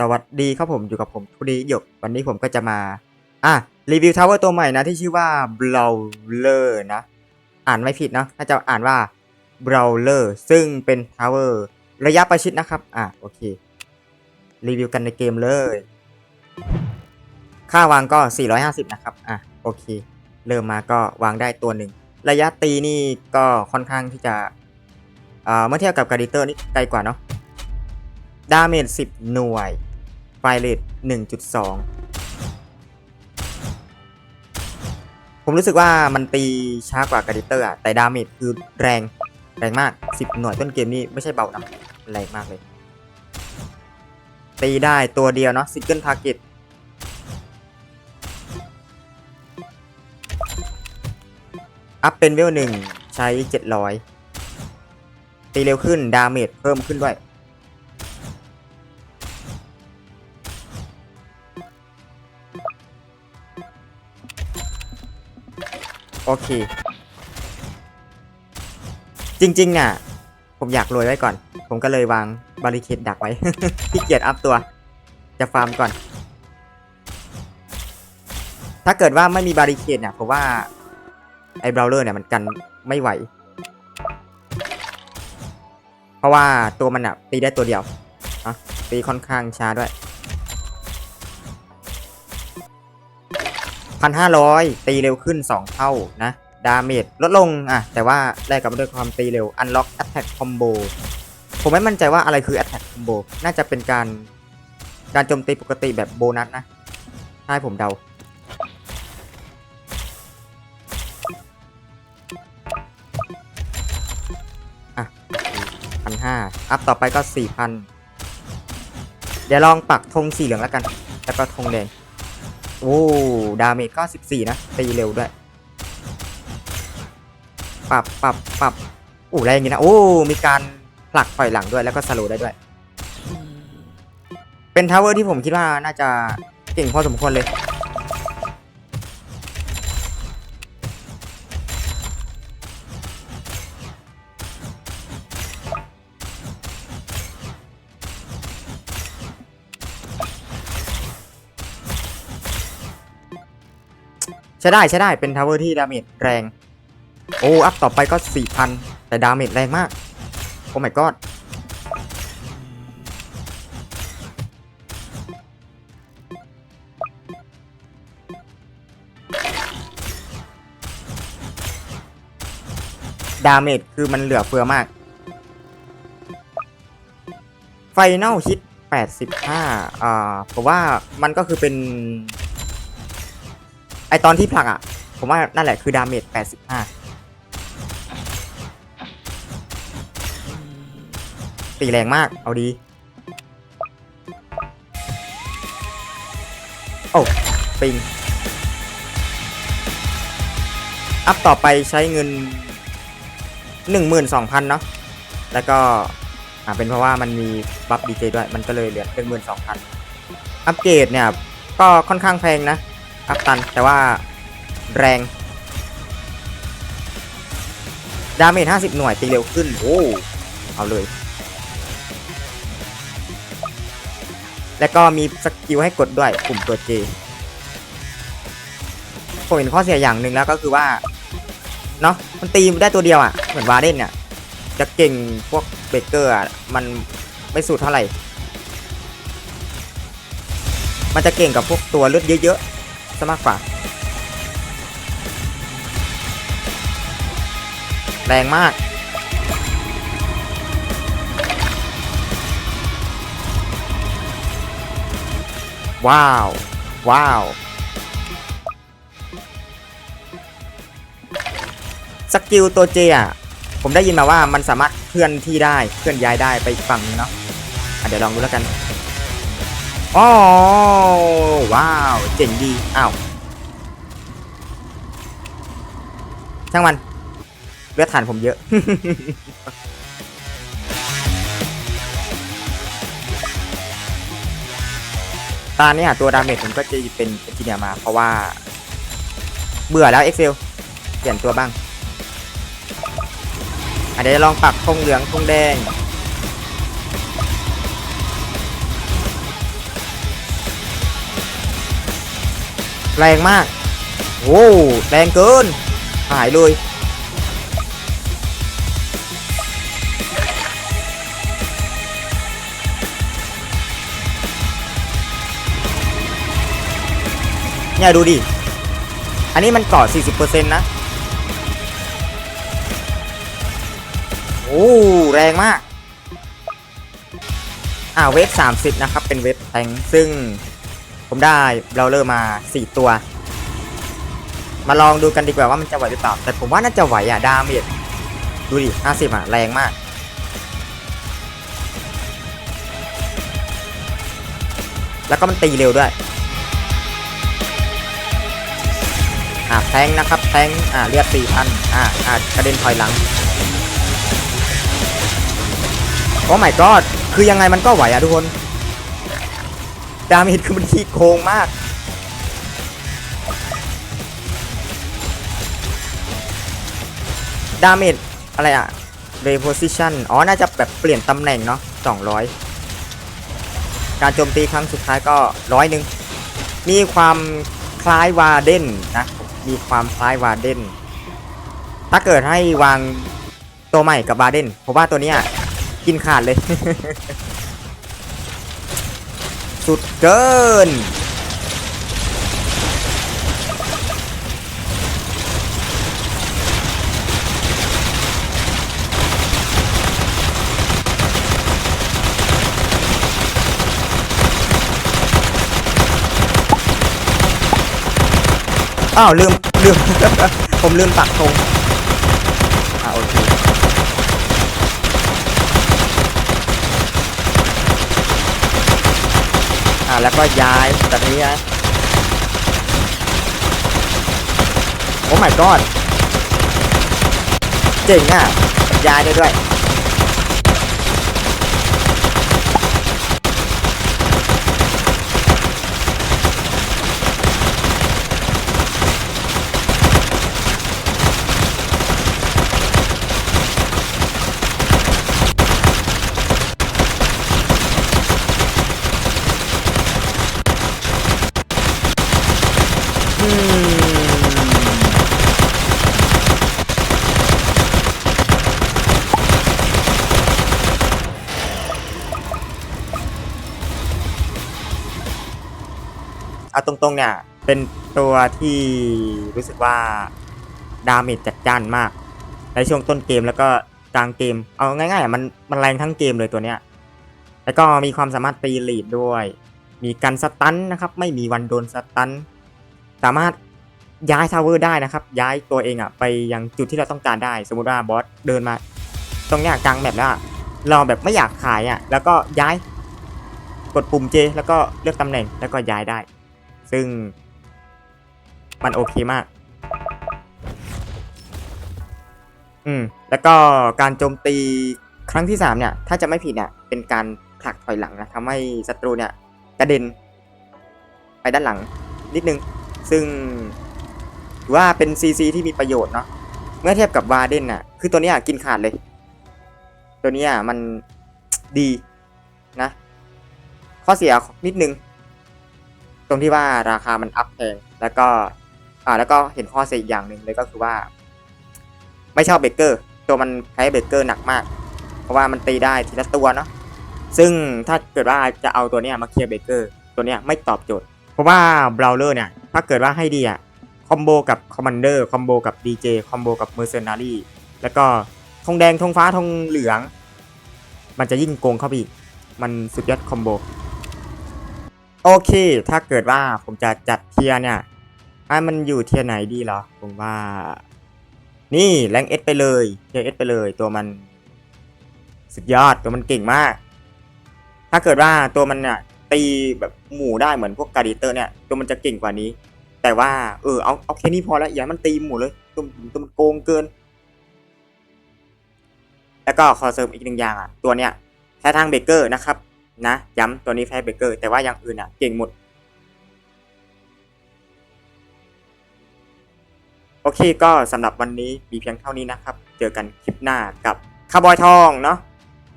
สวัสดีครับผมอยู่กับผมทุดีหยกวันนี้ผมก็จะมาอะรีวิวทาวเวอร์ตัวใหม่นะที่ชื่อว่า Brawler นะ อ่านไม่ผิดนะน่าจะอ่านว่า Brawler ซึ่งเป็นทาวเวอร์ระยะประชิดนะครับ อะโอเค รีวิวกันในเกมเลย ค่าวางก็ 450 นะครับ อะโอเค เริ่มมาก็วางได้ตัวหนึ่ง ระยะตีนี่ก็ค่อนข้างที่จะอ่าเมื่อเทียบกับการดิเตอร์นี่ไกลกว่าเนาะดาเมจ10 หน่วย ไฟเรท1.2 ผมรู้สึกว่ามันตีช้ากว่าการ์ดิเตอร์อะแต่ดาเมจคือแรงแรงมาก 10 หน่วยต้นเกมนี่ไม่ใช่เบานะแรงมากเลย ตีได้ตัวเดียวเนาะซิงเกิลทาร์เก็ตอัพเป็นเวลหนึ่งใช้ 700 ตีเร็วขึ้น ดาเมจเพิ่มขึ้นด้วย โอเค จริงๆน่ะ ผมอยากรวยไว้ก่อน ผมก็เลยวางบาริเคดดักไว้ขี้เกียจอัพตัว จะฟาร์มก่อน ถ้าเกิดว่าไม่มีบาริเคดเนี่ยผมว่า ไอ้เบราวเลอร์เนี่ยมันกันไม่ไหว เพราะว่าตัวมันอะตีได้ตัวเดียวอะตีค่อนข้างช้าด้วย พันห้าร้อยตีเร็วขึ้น 2 เท่านะ ดาเมจลดลงอะ แต่ว่าแลกกับด้วยความตีเร็ว Unlock Attack Combo ผมไม่มั่นใจว่าอะไรคือ Attack Combo น่าจะเป็นการการโจมตีปกติแบบโบนัสนะให้ผมเดา อะพันห้าอัพต่อไปก็สี่พันเดี๋ยวลองปักธงสีเหลืองแล้วกัน แล้วก็ธงแดง โอ้ ดาเมจก็14 นะ ตีเร็วด้วย ปรับปรับปรับโอ้แรงอย่างนี้นะ โอ้ มีการผลักปล่อยหลังด้วย แล้วก็สโลได้ด้วย เป็นทาวเวอร์ที่ผมคิดว่าน่าจะเก่งพอสมควรเลย ช้ได้ใช้ได้เป็นทาวเวอร์ที่ดาเมจแรง โอ้อัพต่อไปก็ 4,000 แต่ดาเมจแรงมาก โอ้ my god ดาเมจคือมันเหลือเฟือมาก ไฟนอลฮิต 85 อ่าผมว่ามันก็คือเป็น ไอตอนที่ผลักอะ ผมว่านั่นแหละคือดาเมจ85ตีแรงมาก เอาดี โอ้ ปิง อัพต่อไปใช้เงิน 12,000 เนาะ แล้วก็ อ่า เป็นเพราะว่ามันมีบัฟดีเจด้วย มันก็เลยเหลือ12,000อัปเกรดเนี่ย ก็ค่อนข้างแพงนะ อัพตัน แต่ว่าแรง ดาเมจ50 หน่วยตีเร็วขึ้น โอ้ เอาเลย แล้วก็มีสกิลให้กดด้วยปุ่มตัว J ผมเห็นข้อเสียอย่างหนึ่งแล้วก็คือว่า เนาะมันตีได้ตัวเดียวอะ่ะ เหมือนวาเดนเนี่ยจะเก่งพวกเบเกอร์อะ มันไม่สุดเท่าไหร่ มันจะเก่งกับพวกตัวเลือดเยอะๆ ซะมากกว่า แรงมาก ว้าว ว้าว สกิลตัวเจอะ ผมได้ยินมาว่ามันสามารถเคลื่อนที่ได้ เคลื่อนย้ายได้ไปอีกฝั่งนึงเนาะะเดี๋ยวลองดูแล้วกัน อ๋อว้าว เจ๋งดีอ้าวช่างมันเลือดฐานผมเยอะ ตอนนี้อะตัวดาเมจผมก็จะเป็นเอนจิเนียร์มา เพราะว่า เบื่อแล้ว Excel เปลี่ยนตัวบ้างอะเดี๋ยวจะลองปักธงเหลืองธงแดง แรงมากโอ้แรงเกิน หายเลย เนี่ยดูดิ อันนี้มันเกาะ40%นะ โอ้ แรงมาก อ่าเวฟ30 นะครับ เป็นเวฟแทงซึ่ง ผมได้เบราเลอร์มา 4 ตัว มาลองดูกันดีกว่าว่ามันจะไหวหรือเปล่า แต่ผมว่าน่าจะไหวอะ ดาเมจดูดิ 50 อะ แรงมาก แล้วก็มันตีเร็วด้วย อ่าแทงนะครับ แทง อ่าเลือด4,000อ่าอ่ากระเด็นถอยหลังโอ้ my god คือยังไงมันก็ไหวอะทุกคน ดาเมจคือมันขี้โกงมาก ดาเมจอะไรอะ reposition อ๋อ น่าจะแบบเปลี่ยนตำแหน่งเนาะ200 การโจมตีครั้งสุดท้ายก็ร้อยหนึ่ง มีความคล้ายวาเดนนะ มีความคล้ายวาเดน ถ้าเกิดให้วางตัวใหม่กับวาเดนผมว่าตัวเนี้ยกินขาดเลย สุดเกิน อ้าว ลืม ลืม ผมลืมปักธงอ่าโอเค อ่า แล้วก็ย้ายแบบนี้นะโอ้ my god เจ๋งอะย้ายได้ด้วย เอาตรงๆเนี่ย เป็นตัวที่รู้สึกว่าดาเมจจัดจ้านมาก ในช่วงต้นเกมแล้วก็กลางเกม เอาง่ายๆมันมันแรงทั้งเกมเลยตัวเนี้ย แล้วก็มีความสามารถตีลีดด้วย มีการสตันนะครับ ไม่มีวันโดนสตัน สามารถย้ายทาวเวอร์ได้นะครับ ย้ายตัวเองอะไปยังจุดที่เราต้องการได้ สมมติว่าบอสเดินมา ตรงเนี้ยกลางแมปแล้วเราแบบไม่อยากขายอะแล้วก็ย้าย กดปุ่ม J แล้วก็เลือกตำแหน่งแล้วก็ย้ายได้ ซึ่ง มันโอเคมาก อืม แล้วก็การโจมตีครั้งที่สามเนี่ย ถ้าจะไม่ผิดเนี่ย เป็นการผลักถอยหลังนะทำให้ศัตรูเนี่ยกระเด็น ไปด้านหลังนิดนึง ซึ่งถือว่าเป็น CC ที่มีประโยชน์เนาะ เมื่อเทียบกับวาเดนน่ะ คือตัวนี้ยกินขาดเลย ตัวนี้มันดีนะ ข้อเสียนิดนึง ตรงที่ว่าราคามันอัพแพงแล้วก็อ่าแล้วก็เห็นข้อเสียอีกอย่างหนึ่งเลยก็คือว่า ไม่ชอบเบเกอร์ ตัวมันใช้เบเกอร์หนักมาก เพราะว่ามันตีได้ทีละตัวเนาะซึ่งถ้าเกิดว่าจะเอาตัวเนี้ยมาเคลียร์เบเกอร์ตัวเนี้ยไม่ตอบโจทย์ เพราะว่าเบราเลอร์เนี่ยถ้าเกิดว่าให้ดีอะคอมโบกับคอมมานเดอร์คอมโบกับดีเจคอมโบกับเมอร์เซนารีแล้วก็ธงแดงธงฟ้าธงเหลือง มันจะยิ่งโกงเข้าไปอีก มันสุดยอดคอมโบ โอเค ถ้าเกิดว่าผมจะจัดเทียเนี่ยให้มันอยู่เทียไหนดีเหรอ ผมว่า นี่แรงเอสไปเลยเทียเอสไปเลย ตัวมัน สุดยอดตัวมันเก่งมาก ถ้าเกิดว่าตัวมันเนี่ยตีแบบหมู่ได้เหมือนพวกการ์ดิเตอร์เนี่ย ตัวมันจะเก่งกว่านี้ แต่ว่าเออเอาเอาแค่นี้พอแล้วอย่ามันตีหมู่เลยตัวตัวมันโกงเกิน แล้วก็ขอเสริมอีกหนึ่งอย่างอะตัวเนี้ยแพ้ทางเบเกอร์นะครับ นะ ย้ำตัวนี้แฟร์เบเกอร์แต่ว่าอย่างอื่นอะเก่งหมด โอเคก็สำหรับวันนี้มีเพียงเท่านี้นะครับ เจอกันคลิปหน้ากับคาร์บอยทองเนาะ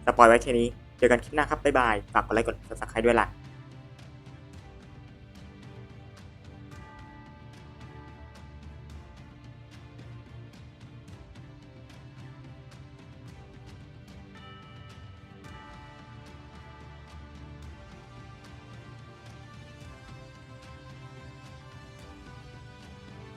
สปอยไว้แค่นี้ เจอกันคลิปหน้าครับบ๊ายบายฝากกดไลค์กดซับสไครต์ด้วยล่ะ